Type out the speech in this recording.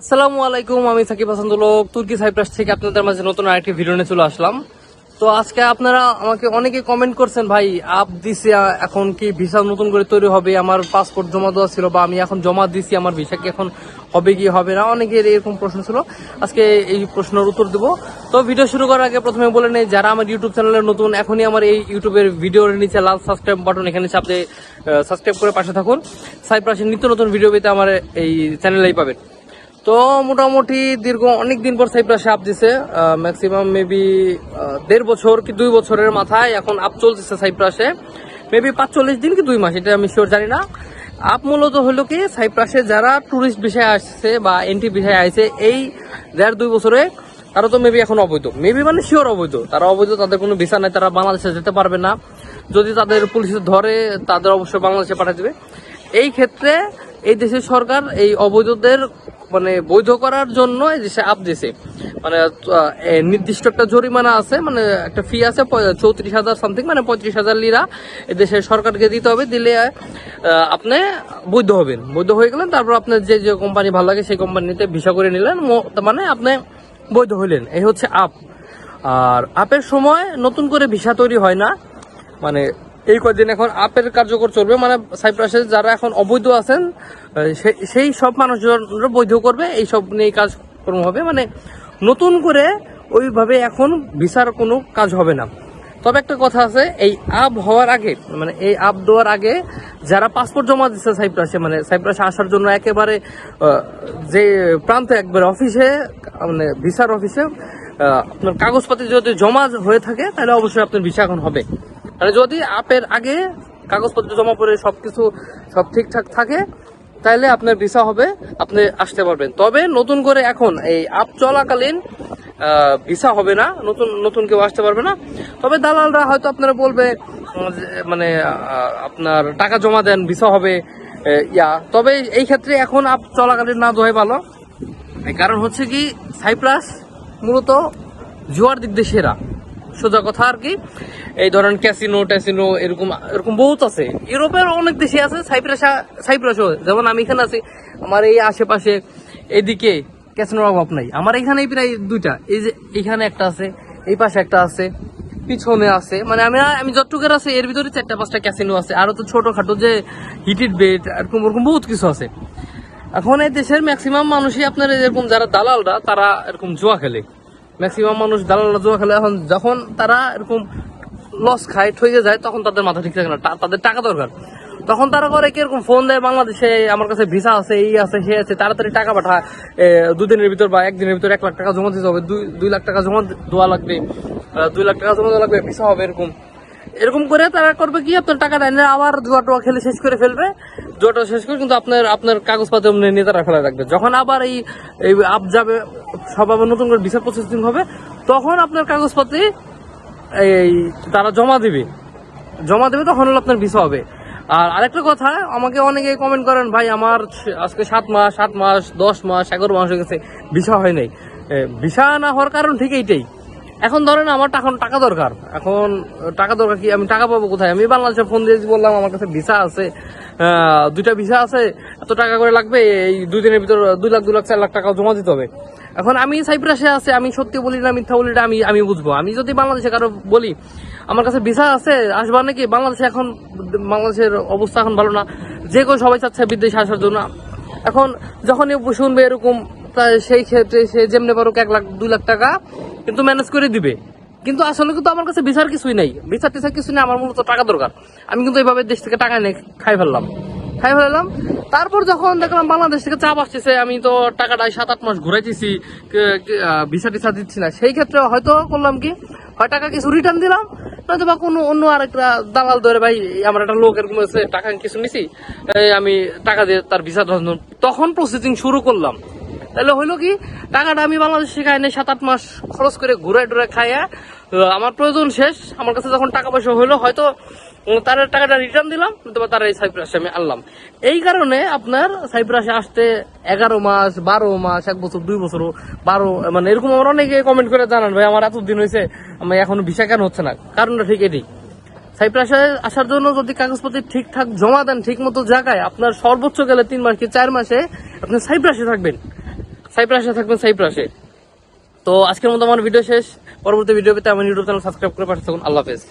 আসসালামু আলাইকুম, আমি সাকিব হাসান লোক তুর্কি সাইপ্রাস থেকে আপনাদের মাঝে নতুন আরেকটি ভিডিও নিয়ে চলে আসলাম। তো আজকে আপনারা আমাকে অনেকে কমেন্ট করছেন, ভাই, আপ দিছি, এখন কি ভিসা নতুন করে তৈরি হবে? আমার পাসপোর্ট জমা দেওয়া ছিল বা আমি এখন জমা দিছি, আমার ভিসা কি এখন হবে কি হবে না? অনেকের এরকম প্রশ্ন ছিল। আজকে এই প্রশ্নের উত্তর দেবো। তো ভিডিও শুরু করার আগে প্রথমে বলে নেই, যারা আমার ইউটিউব চ্যানেলে নতুন, এখনই আমার এই ইউটিউবের ভিডিওর নিচে লাল সাবস্ক্রাইব বাটন এখানে চাপতে সাবস্ক্রাইব করে পাশে থাকুন। সাইপ্রাসের নিত্য নতুন ভিডিও পেতে আমার এই চ্যানেলেই পাবেন। তো মোটামুটি দীর্ঘ অনেক দিন পর সাইপ্রাসে আপ দিছে ম্যাক্সিমাম মেবি দেড় বছর কি দুই বছরের মাথায় এখন আপ চলতেছে সাইপ্রাসে মেবি পাঁচচল্লিশ দিন কি দুই মাস, এটা আমি শিওর জানি না। আপ মূলত হলো কি সাইপ্রাসে যারা ট্যুরিস্ট বিষয়ে আসছে বা এন্ট্রি বিষয়ে আসছে এই দেড় দুই বছরে তারা তো মেবি এখন অবৈধ। মেবি মানে শিওর অবৈধ, তারা অবৈধ, তাদের কোনো ভিসা নাই, তারা বাংলাদেশে যেতে পারবে না। যদি তাদের পুলিশে ধরে, তাদের অবশ্যই বাংলাদেশে পাঠিয়ে দেবে। এই ক্ষেত্রে এই দেশের সরকার এই অবৈধদের মানে বৈধ করার জন্য দেশে আপ দিছে। মানে নির্দিষ্ট একটা জরিমানা আছে মানে একটা ফি আছে চৌত্রিশ হাজার সামথিং মানে পঁয়ত্রিশ হাজার লিরা এই দেশের সরকারকে দিতে হবে, দিলে আপনি বৈধ হবেন। বৈধ হয়ে গেলেন, তারপর আপনার যে যে কোম্পানি ভালো লাগে সেই কোম্পানিতে ভিসা করে নিলেন মানে আপনি বৈধ হইলেন। এই হচ্ছে আপ। আর আপের সময় নতুন করে ভিসা তৈরি হয় না। মানে এই কদিন এখন আপের কার্যকর চলবে মানে সাইপ্রাসে যারা এখন অবৈধ আছেন সেই সব মানুষজন বৈধ করবে, এই সব নিয়ে কাজকর্ম হবে মানে নতুন করে ওইভাবে এখন ভিসার কোনো কাজ হবে না। তবে একটা কথা আছে, এই আপ হওয়ার আগে মানে এই আপ দেওয়ার আগে যারা পাসপোর্ট জমা দিচ্ছে সাইপ্রাসে মানে সাইপ্রাসে আসার জন্য একেবারে যে প্রান্তে একবারে অফিসে মানে ভিসার অফিসে আপনার কাগজপাতি যদি জমা হয়ে থাকে, তাহলে অবশ্যই আপনার ভিসা এখন হবে। মানে যদি আপের আগে কাগজপত্র জমা করে সবকিছু সব ঠিকঠাক থাকে তাহলে আপনার ভিসা হবে, আপনি আসতে পারবেন। তবে নতুন করে এখন এই আপ চলাকালীন ভিসা হবে না, নতুন নতুন কেউ আসতে পারবে না। তবে দালালরা হয়তো আপনারা বলবে মানে আপনার টাকা জমা দেন, ভিসা হবে ইয়া। তবে এই ক্ষেত্রে এখন আপ চলাকালীন না দোহাই ভালো। কারণ হচ্ছে কি, সাইপ্রাস মূলত জুয়ার দিক দিয়ে সেরা। সোজা কথা আর কি। এই ধরেন ক্যাসিনো ট্যাসিনো এরকম এরকম বহুত আছে। ইউরোপের অনেক দেশে আছে, সাইপ্রাস সাইপ্রাসও যেমন আমি এখানে আছি, আমার এই আশেপাশে, এদিকে ক্যাসিনোর অভাব নাই। আমার এখানেই প্রায় দুইটা। এই যে এখানে একটা আছে, এই পাশে একটা আছে, পিছনে আছে। মানে আমি আমি যতটুকুর আছে এর ভিতরে চারটা, পাঁচটা ক্যাসিনো আছে। আরও তো ছোটখাটো যে হিটেড বেড এরকম, ওরকম বহুত কিছু আছে। এখন এই দেশের ম্যাক্সিমাম মানুষই আপনার এরকম যারা দালালরা, তারা এরকম জুয়া খেলে। ম্যাক্সিমাম মানুষ দালালরা জুয়া খেলে এখন যখন তারা এরকম লস খায় ঠকে যায়, তখন তাদের মাথা ঠিক থাকে না। তাদের টাকা দরকার। তখন তারা করে কি এরকম ফোন দেয়, বাংলাদেশে আমার কাছে ভিসা আছে, এই আছে, সে আছে, তাড়াতাড়ি টাকা পাঠা দুদিনের ভিতর বা একদিনের ভিতর এক লাখ টাকা জমা দিতে হবে, দুই দুই লাখ টাকা জমা দেওয়া লাগবে দুই লাখ টাকা জমা দেওয়া লাগবে ভিসা হবে এরকম। এরকম করে তারা করবে কি, আপনার টাকাটা এনে আবার জুয়া টুয়া খেলে শেষ করে ফেলবে। জুয়াটা শেষ করে কিন্তু আপনার আপনার কাগজপত্র নেতারা ফেলা রাখবে। যখন আবার এই আপ যাবে, সব আবার নতুন করে বিচার প্রসেসিং হবে, তখন আপনার কাগজপত্রে এই তারা জমা দিবে। জমা দেবে তখন হলো আপনার ভিসা হবে। আর আরেকটা কথা, আমাকে অনেকে কমেন্ট করেন, ভাই, আমার আজকে সাত মাস সাত মাস, দশ মাস, এগারো মাস হয়ে গেছে ভিসা হয় নাই। ভিসা না হওয়ার কারণ ঠিক এইটাই। এখন ধরেন আমার এখন টাকা দরকার। এখন টাকা দরকার কি? আমি টাকা পাবো কোথায়? আমি বাংলাদেশে ফোন দিয়ে বললাম, আমার কাছে ভিসা আছে। দুইটা ভিসা আছে, এত টাকা করে লাগবে, এই দুই দিনের ভিতর দুই লাখ দুই লাখ, চার লাখ টাকা জমা দিতে হবে। এখন আমি সাইপ্রাসে আছে, আমি সত্যি বলি না, মিথ্যা বলি না, আমি আমি বুঝব। আমি যদি বাংলাদেশে কারও বলি, আমার কাছে ভিসা আছে, আসবা নাকি? বাংলাদেশে এখন, বাংলাদেশের অবস্থা এখন ভালো না। যে কেউ সবাই চাচ্ছে বিদেশে আসার জন্য। এখন যখনই শুনবে এরকম সেই ক্ষেত্রে সে যেমনি পারুক এক লাখ, দুই লাখ টাকা কিন্তু ম্যানেজ করে দিবে। কিন্তু আসলে কিন্তু আমার কাছে বিচার কিছুই নাই। ভিসা টিসা কিছু নেই, আমার মূলত টাকা দরকার। আমি কিন্তু এইভাবে দেশ থেকে টাকা নিয়ে খাই ফেললাম। খাই ফেললাম। তারপর যখন দেখলাম বাংলাদেশ থেকে চাপ আসতেছে, আমি তো টাকাটা সাত আট মাস ঘুরাইতেছি ভিসা টিসা দিচ্ছি না। সেই ক্ষেত্রে হয়তো করলাম কি, হয় টাকা কিছু রিটার্ন দিলাম নয়তো বা কোনো অন্য আরেকটা দালাল ধরে, ভাই, আমার একটা লোক এরকম টাকা কিছু নিছি। আমি টাকা দিয়ে তার ভিসা তখন প্রসেসিং শুরু করলাম। তাহলে হইল কি, টাকাটা আমি বাংলাদেশ থেকে এনে সাত আট মাস খরচ করে ঘুরে টুরে খাইয়া আমার প্রয়োজন শেষ। আমার কাছে যখন টাকা পয়সা হইল, হয়তো তার টাকাটা রিটার্ন দিলাম অথবা তার এই সাইপ্রাসে আমি আনলাম। এই কারণে আপনার সাইপ্রাসে আসতে এগারো মাস, বারো মাস, এক বছর, দুই বছর বারো মানে এরকম আমার অনেকে কমেন্ট করে জানান, ভাই, আমার এতদিন হয়েছে আমি এখনও ভিসা কেন হচ্ছে না? কারণটা ঠিক এটাই। সাইপ্রাসে আসার জন্য যদি কাগজপত্র ঠিকঠাক জমা দেন ঠিক মতো জায়গায়, আপনার সর্বোচ্চ গেলে তিন মাস কি চার মাসে আপনি সাইপ্রাসে থাকবেন। সাইপ্রাসে থাকবেন সাইপ্রাসে। তো আজকের মতো আমার ভিডিও শেষ। পরবর্তী ভিডিও পেতে আমার ইউটিউব চ্যানেল সাবস্ক্রাইব করে পাঠিয়ে থাকুন। আল্লাহ হাফেজ।